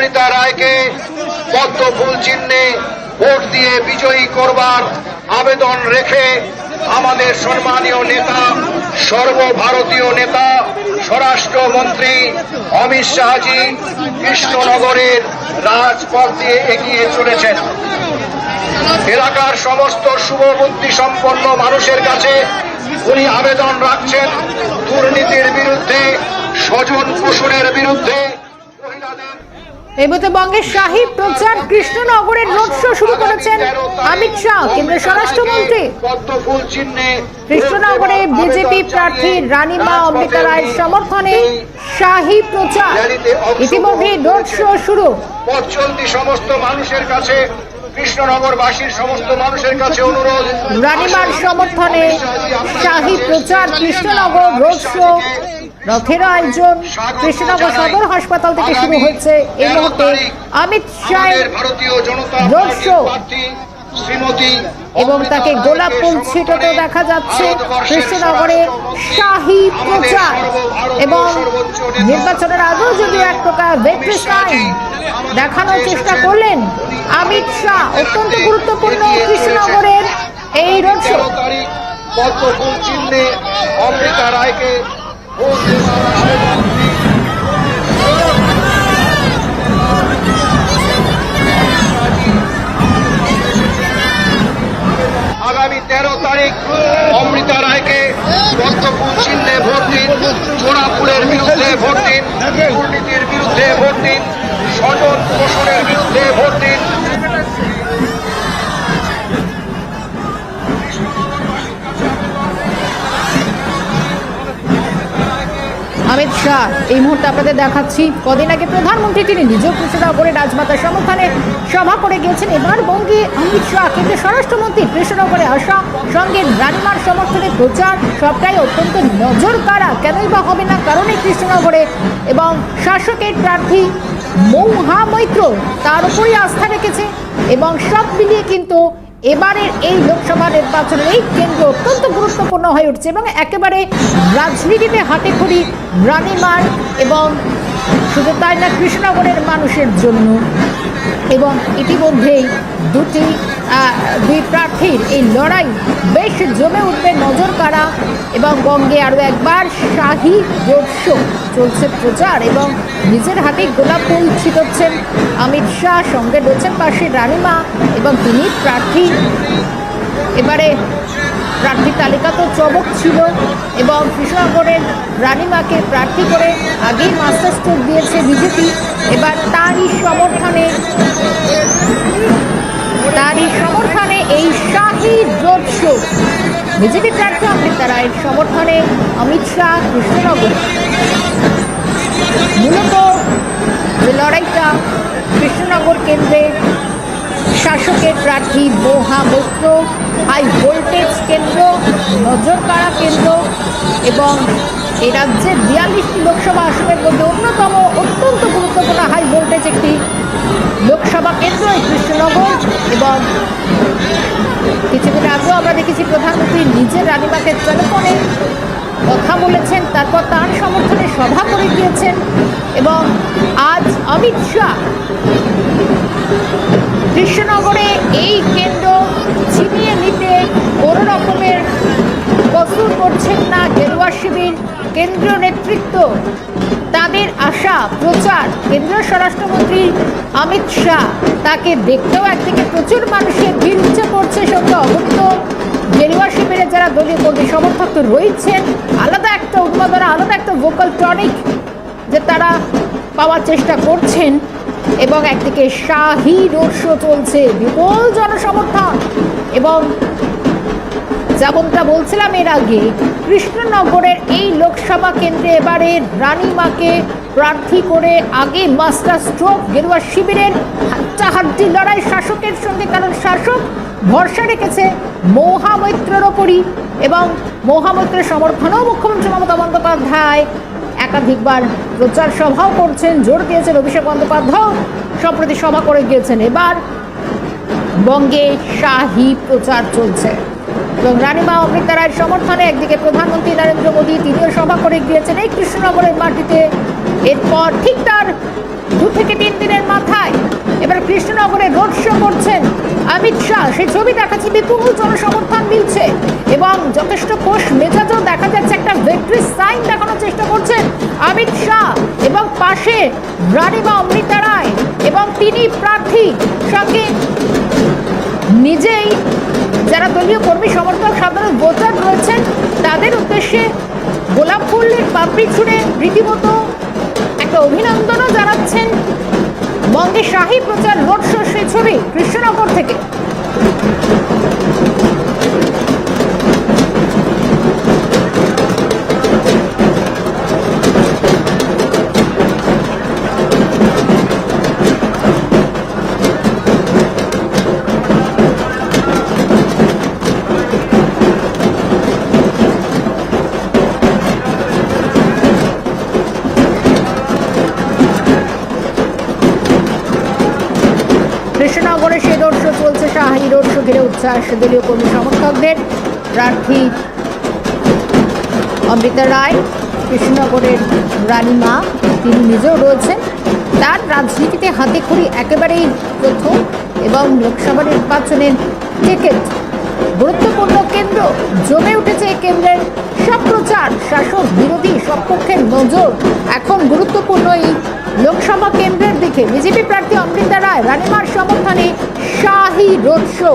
অমৃতা রায়কে পদ্ম ফুল চিহ্নে ভোট দিয়ে বিজয়ী করবার আবেদন রেখে আমাদের সম্মানীয় নেতা, সর্বভারতীয় নেতা, স্বরাষ্ট্রমন্ত্রী অমিত শাহজি কৃষ্ণনগরের রাজপথ দিয়ে এগিয়ে চলেছেন। এলাকার সমস্ত শুভবুদ্ধি সম্পন্ন মানুষের কাছে উনি আবেদন রাখছেন। দুর্নীতির বিরুদ্ধে, স্বজন পোষণের বিরুদ্ধে এই বঙ্গের শাহী প্রচার কৃষ্ণনগরের রোড শো শুরু করেছেন অমিত শাহ কেন্দ্রীয় স্বরাষ্ট্রমন্ত্রী। কৃষ্ণনগরে বিজেপি প্রার্থী রানীমা অমৃতা রায়ের সমর্থনে শাহী প্রচার। ইতিমধ্যে রোড শো শুরু। সমস্ত মানুষের কাছে কৃষ্ণনগরবাসীর সমস্ত মানুষের কাছে অনুরোধ। রানীমার সমর্থনে শাহী প্রচার কৃষ্ণনগর রোড শো রথের আয়োজন কৃষ্ণনগর সদর হাসপাতাল থেকে শুরু হয়েছে এই মুহূর্তে অমিত শাহের আমাদের ভারতীয় জনতা রোড শো। এবং তাকে গোলাপ ফুল ছিটাতে দেখা যাচ্ছে কৃষ্ণনগরে শাহী প্রচার এবং নির্বাচনের আগেও যদি এক প্রকার সাইন দেখানোর চেষ্টা করলেন অমিত শাহ অত্যন্ত গুরুত্বপূর্ণ কৃষ্ণনগরের এই রোড শো। তেরো তারিখ পদ্ম ফুল চিহ্নে অমৃতা রায়কে আগামী তেরো তারিখ অমৃতা রায়কে পদ্মফুল চিহ্নে ভোট দিন চোরা বিরুদ্ধে ভোট দিন, দুর্নীতির বিরুদ্ধে ভোট দিন, স্বজন পোষণের বিরুদ্ধে ভোট শাহ এই মুহূর্তে আপনাদের দেখাচ্ছি কদিন আগে প্রধানমন্ত্রী তিনি নিজেও কৃষ্ণনগরে রাজমাতার সমর্থনে সভা করে গিয়েছেন। এবার বঙ্গে অমিত শাহ, কেন্দ্রীয় স্বরাষ্ট্রমন্ত্রী কৃষ্ণনগরে আসা, সঙ্গে রানীমার সমর্থনে প্রচার, সবটাই অত্যন্ত নজর কাড়া কেনই বা হবে না কারণে কৃষ্ণনগরে এবং শাসকের প্রার্থী মৌহা মৈত্র তার উপরই আস্থা রেখেছে এবং সব মিলিয়ে কিন্তু এবারের এই লোকসভা নির্বাচনের এই কেন্দ্র অত্যন্ত গুরুত্বপূর্ণ হয়ে উঠছে এবং একেবারে রাজনীতিতে হাতে খড়ি রানিমার এবং শুধু তাই না, কৃষ্ণনগরের মানুষের জন্য এবং ইতিমধ্যেই দুটি দুই প্রার্থীর এই লড়াই বেশ জমে উঠবে নজর কাড়া এবং বঙ্গে আরও একবার শাহী রোড চলছে প্রচার এবং নিজের হাতে গোলাপ ফুল ছিটাচ্ছেন অমিত শাহ, সঙ্গে রয়েছেন পাশে রানিমা এবং তিনি প্রার্থী। এবারে প্রার্থী তালিকা তো চমক ছিল এবং কৃষ্ণনগরের রানীমাকে প্রার্থী করে আগেই মাস্টার স্ট্রোক দিয়েছে বিজেপি। এবার তারই সমর্থনে তারই সমর্থনে এই শাহী রোড শো। বিজেপি প্রার্থী অমৃতা রায়ের সমর্থনে অমিত শাহ কৃষ্ণনগর। মূলত যে লড়াইটা কৃষ্ণনগর কেন্দ্রে শাসকের প্রার্থী মহা মৈত্র হাই ভোল্টেজ কেন্দ্র নজর কাড়া কেন্দ্র এবং এই রাজ্যের বিয়াল্লিশটি লোকসভা আসনের মধ্যে অন্যতম অত্যন্ত গুরুত্বপূর্ণ হাই ভোল্টেজ একটি লোকসভা কেন্দ্র, এই কৃষ্ণনগর এবং কিছুদিন আগেও আমরা দেখেছি প্রধানমন্ত্রী নিজের রানীমাকে টেলিফোনে কথা বলেছেন, তারপর তার সমর্থনে সভা করে গিয়েছেন এবং আজ অমিত শাহ কৃষ্ণনগরে এই কেন্দ্র ছিনিয়ে নিতে কোনো রকমের কসুর করছেন না গেরুয়া শিবির কেন্দ্রীয় নেতৃত্ব। তাদের আশা, প্রচার, কেন্দ্রীয় স্বরাষ্ট্রমন্ত্রী অমিত শাহ তাকে দেখতেও একদিকে প্রচুর মানুষের ভিড় উচ্চে পড়ছে সঙ্গে অগণিত গেরুয়া শিবিরের যারা দলীয় কর্মী সমর্থক তো রয়েছেন, আলাদা একটা উন্মাদনা, আলাদা একটা ভোকাল টনিক যে তারা পাওয়ার চেষ্টা করছেন। এবং একদিকে শাহী রোড চলছে, বিপুল জনসমর্থন। এবং যেমনটা বলছিলাম এর আগে, কৃষ্ণনগরের এই লোকসভা কেন্দ্রে এবারে রানীমাকে প্রার্থী করে আগে মাস্টার স্ট্রোক, গেরুয়া শিবিরের হাড্ডাহাড্ডি লড়াই শাসকের সঙ্গে, কারণ শাসক ভরসা রেখেছে মহামৈত্রের ওপরই। এবং মহামৈত্রের সমর্থনেও মুখ্যমন্ত্রী মমতা বন্দ্যোপাধ্যায় একাধিকবার প্রচার সভাও করছেন, জোর দিয়েছেন অভিষেক বন্দ্যোপাধ্যায়। সম্প্রতি সভা করে গিয়েছেন। এবার বঙ্গে শাহী প্রচার চলছে। এবং রানীমা অমৃতা রায়ের সমর্থনে একদিকে প্রধানমন্ত্রী নরেন্দ্র মোদী তিনিও সভা করে গিয়েছেন এই কৃষ্ণনগরের মাটিতে। এরপর ঠিক তার দু থেকে তিন দিনের মাথায় এবার কৃষ্ণনগরে রোড শো করছেন অমিত শাহ। সেই ছবি দেখাচ্ছে বিপুল জনসমর্থন মিলছে এবং যথেষ্ট কোষ তিনি প্রার্থী সঙ্গে নিজেই যারা দলীয় কর্মী, সমর্থক, সাধারণ ভোটার রয়েছেন, তাদের উদ্দেশ্যে গোলাপ ফুলের পাপড়ি ছুঁড়ে রীতিমতো একটা অভিনন্দনও জানাচ্ছেন বঙ্গে শাহী প্রচার রোড শো সেই ছবি কৃষ্ণনগর থেকে। কৃষ্ণনগরে সেই রোড শো চলছে শাহী রোড শো ঘিরে উচ্ছ্বাস। দলীয় কর্মী সমর্থকদের প্রার্থী অমৃতা রায়, কৃষ্ণনগরের রানীমা তিনি নিজেও রয়েছেন। তার রাজনীতিতে হাতে খড়ি একেবারেই প্রথম এবং লোকসভা নির্বাচনের টিকিট গুরুত্বপূর্ণ কেন্দ্র। জমে উঠেছে এই কেন্দ্রের সম্প্রচার প্রচার শাসক বিরোধী সব পক্ষের নজর। এখন গুরুত্বপূর্ণ এই লোকসভা কেন্দ্রের দিকে। বিজেপি প্রার্থী অমৃতা রায়, রানিমার সমর্থনে শাহী রোড শো।